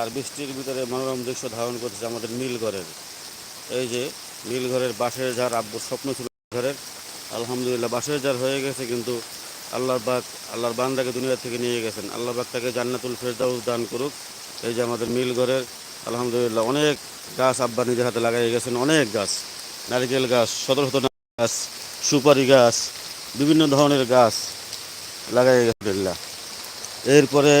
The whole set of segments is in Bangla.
আর বৃষ্টির ভিতরে মনোরম দৃশ্য ধারণ করতেছে আমাদের মিলঘরের এই যে নীলঘরের বাঁশের ঝাড় আব্বুর স্বপ্ন ছিল ঘরের আলহামদুলিল্লাহ বাঁশের ঝাড় হয়ে গেছে কিন্তু আল্লাহর পাক, আল্লাহর বান্দাকে দুনিয়া থেকে নিয়ে গেছেন। আল্লাহ পাক তাকে জান্নাতুল ফেরদাউস দান করুক। এই যে আমাদের মিলঘরের আলহামদুলিল্লাহ অনেক গাছ আব্বা নিজের হাতে লাগাই গেছেন, অনেক গাছ। নারিকেল গাছ শত শত গাছ, সুপারি গাছ, বিভিন্ন ধরনের গাছ লাগাই গেছে। এরপরে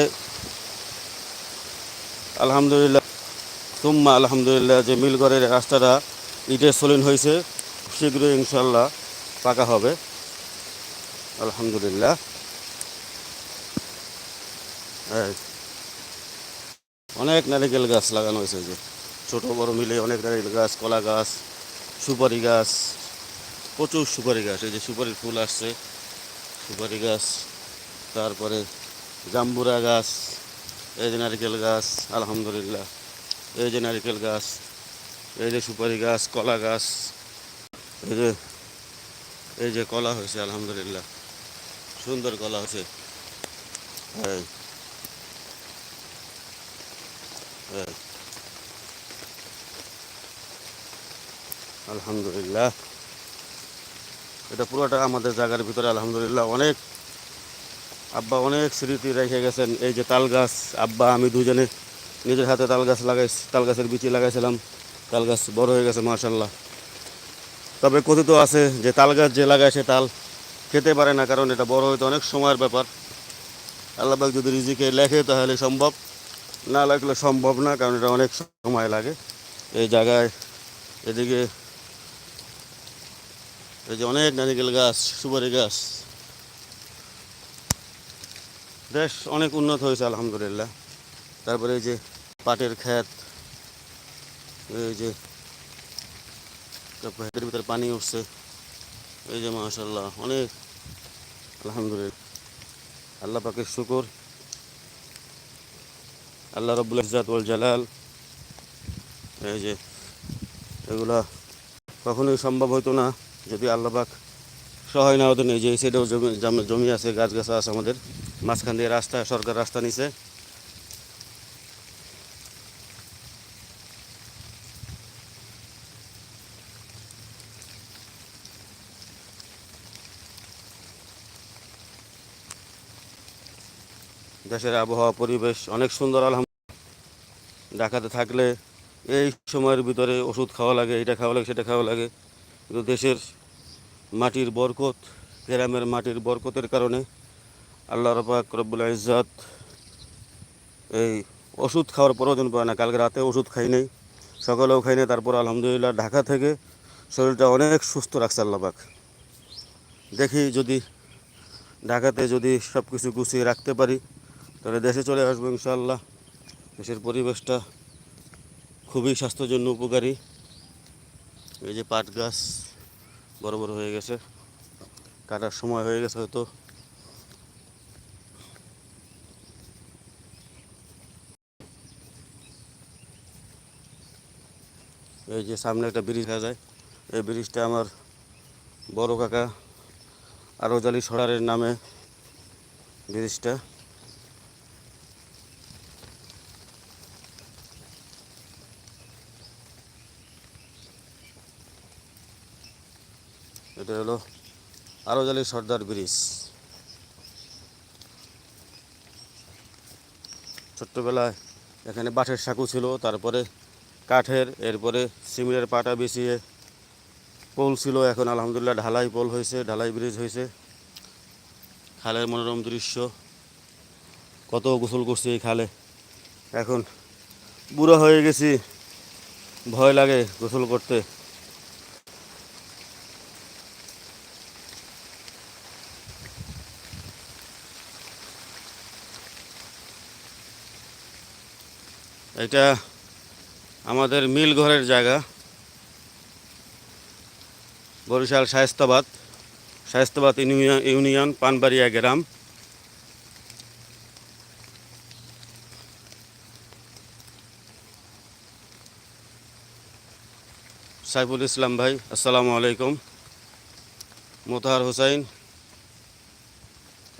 আলহামদুলিল্লাহ। তুম্মা আলহামদুলিল্লাহ, যে মিলঘরের রাস্তাটা ইটের সলিন হয়েছে, শীঘ্রই ইনশাল্লাহ পাকা হবে। আলহামদুলিল্লাহ। অনেক নারিকেল গাছ লাগানো হয়েছে যে, ছোট বড় মিলে অনেক নারিকেল গাছ, কলা গাছ, সুপারি গাছ, প্রচুর সুপারি গাছ। এই যে সুপারির ফুল আসছে, সুপারি গাছ, তারপরে জাম্বুরা গাছ এই যে নারকেল গাছ, আলহামদুলিল্লাহ। এই যে নারকেল গাছ, এই যে সুপারি গাছ, কলা গাছ, এই যে এই যে কলা হয়েছে, আলহামদুলিল্লাহ। সুন্দর কলা হয়েছে। আলহামদুলিল্লাহ। এটা পুরোটা আমাদের জায়গার ভিতরে, আলহামদুলিল্লাহ, অনেক আব্বা অনেক স্মৃতি রেখে গেছেন। এই যে তাল গাছ, আব্বা, আমি দুজনে নিজের হাতে তাল গাছ লাগাই তাল গাছের বিচি লাগাইছিলাম। তাল গাছ বড় হয়ে গেছে মার্শাল্লাহ তবে কথিত আছে যে তাল গাছ যে লাগায় সে তাল খেতে পারে না, কারণ এটা বড় হইতে অনেক সময়ের ব্যাপার। আল্লাহবাক যদি রিজিকে লেখে, তাহলে সম্ভব। না লাগলে সম্ভব না, কারণ এটা অনেক সময় লাগে। এই জায়গায় এদিকে এই যে অনেক নারিকেল গাছ, সুপারি গাছ দেশ অনেক উন্নত হয়েছে, আলহামদুলিল্লাহ। তারপরে এই যে পাটের ক্ষেত, এই যে ক্ষেতের ভিতরে পানি উঠছে, এই যে মাশাল্লাহ অনেক, আলহামদুলিল্লাহ। আল্লাহ পাকের শুকর, আল্লাহ রব্বুল ইজাত ওয়াল জালাল, এই যে এগুলা কখনোই সম্ভব হতো না, যদি আল্লাহ পাক সহায় না হতেন এই যে সাইডেও জমি জমি আছে গাছ গাছা আছে আমাদের। মাঝখান দিয়ে রাস্তা, সরকার রাস্তা নিছে। দেশের আবহাওয়া, পরিবেশ অনেক সুন্দর, আলহামদুলিল্লাহ। ঢাকাতে থাকলে এই সময়ের ভিতরে ওষুধ খাওয়া লাগে, এটা খাওয়া লাগে, সেটা খাওয়া লাগে। কিন্তু দেশের মাটির বরকত, গ্রামের মাটির বরকতের কারণে আল্লাহ রবাক রব্বুল ইজ্জাত এই ওষুধ খাওয়ার প্রয়োজন পড়ে না। কালকে রাতে ওষুধ খাই নাই, সকালেও খাই নাই, তারপর আলহামদুলিল্লাহ ঢাকা থেকে শরীরটা অনেক সুস্থ রাখছে আল্লাহবাক দেখি যদি ঢাকাতে যদি সব কিছু গুছিয়ে রাখতে পারি, তাহলে দেশে চলে আসব ইনশাআল্লাহ। দেশের পরিবেশটা খুবই স্বাস্থ্যের জন্য উপকারী। এই যে পাট গাছ বড় বড় হয়ে গেছে। কাটার সময় হয়ে গেছে হয়তো। এই যে সামনে একটা ব্রিজ দেখা যায়। এই ব্রিজটা আমার বড় কাকা আরোজালি সরারের নামে ব্রিজটা। এটা হলো আরোজালি সর্দার ব্রিজ। ছোট্টবেলায় এখানে বাঁশের সাঁকু ছিল, তারপরে কাঠের, এরপরে সিমেন্টের পাটা বিছিয়ে পোল ছিল, এখন আলহামদুলিল্লাহ ঢালাই পোল হয়েছে, ঢালাই ব্রিজ হয়েছে। খালের মনোরম দৃশ্য, কত গোসল করছি এই খালে। এখন বুড়ো হয়ে গেছি, ভয় লাগে গোসল করতে। এটা আমাদের মিল ঘরের জায়গা। বরিশাল শায়স্তাবাদ শায়স্তাবাদ ইউনিয়ন পানবাড়িয়া গ্রাম। সাইফুল ইসলাম ভাই, আসসালামু আলাইকুম। মোতাহার হোসাইন,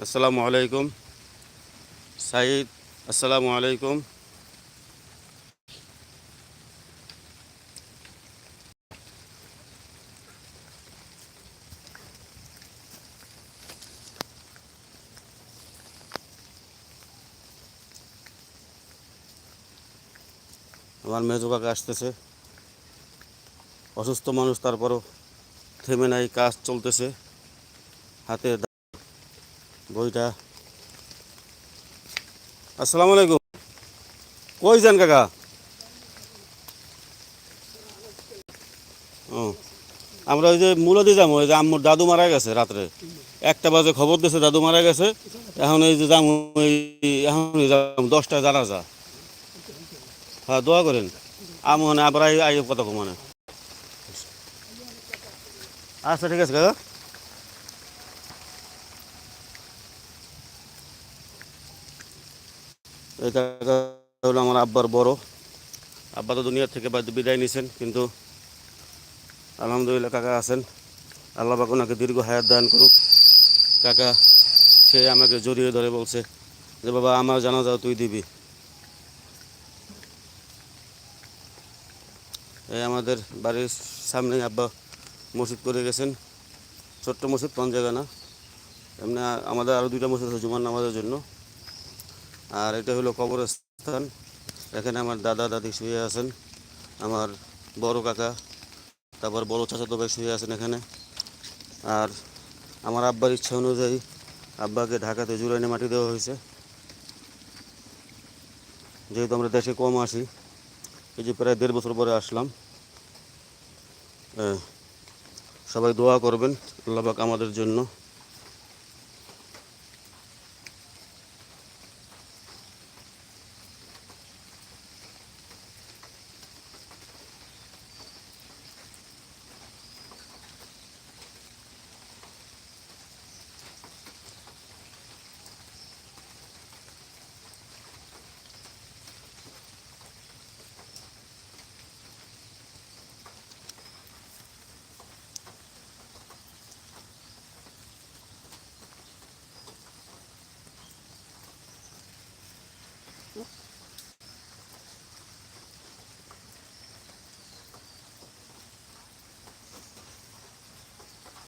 আসসালামু আলাইকুম। সাইদ, আসসালামু আলাইকুম। আমার মেজো কাকা আসতেছে। অসুস্থ মানুষ, তারপরও থেমে নাই, কাজ চলতেছে। হাতে বইটা। আসসালামু আলাইকুম। কই যান কাকা? ও, আমরা ওই যে মূলদি যাব, ওই যে আম্মুর দাদু মারা গেছে রাত্রে। একটা বাজে খবর দিয়েছে দাদু মারা গেছে। এখন এই যে যাব এখন যাব দশটায় জানা যা হ্যাঁ দোয়া করেন। আমি মানে আবার আই কথা মানে আচ্ছা ঠিক আছে, কাকা। এই কাকা হলো আমার আব্বার বড়। আব্বা তো দুনিয়ার থেকে বাদ- বিদায় নিছেন, কিন্তু আলহামদুলিল্লাহ কাকা আছেন। আল্লাহ পাক ওনাকে দীর্ঘ হায়াত দান করুক। কাকা, সে আমাকে জড়িয়ে ধরে বলছে যে, বাবা, আমার জানা যাও তুই দিবি। আমাদের বাড়ির সামনে আব্বা মসজিদ করে গেছেন। ছোট্ট মসজিদ, কোন জায়গা না। এমনি আমাদের আরও দুইটা মসজিদ আছে, জুমার নামাজের জন্য। আর এটা হলো কবরস্থান। এখানে আমার দাদা দাদি শুয়ে আছেন, আমার বড় কাকা, তারপর বড় চাচাতো ভাই শুয়ে আছেন এখানে। আর আমার আব্বার ইচ্ছা অনুযায়ী আব্বাকে ঢাকাতে জুরাইনে মাটি দেওয়া হয়েছে। যেহেতু আমরা দেশে কম আসি এই যে প্রায় দেড় বছর পরে আসলাম। সবাই দোয়া করবেন আল্লাহ আমাদের জন্য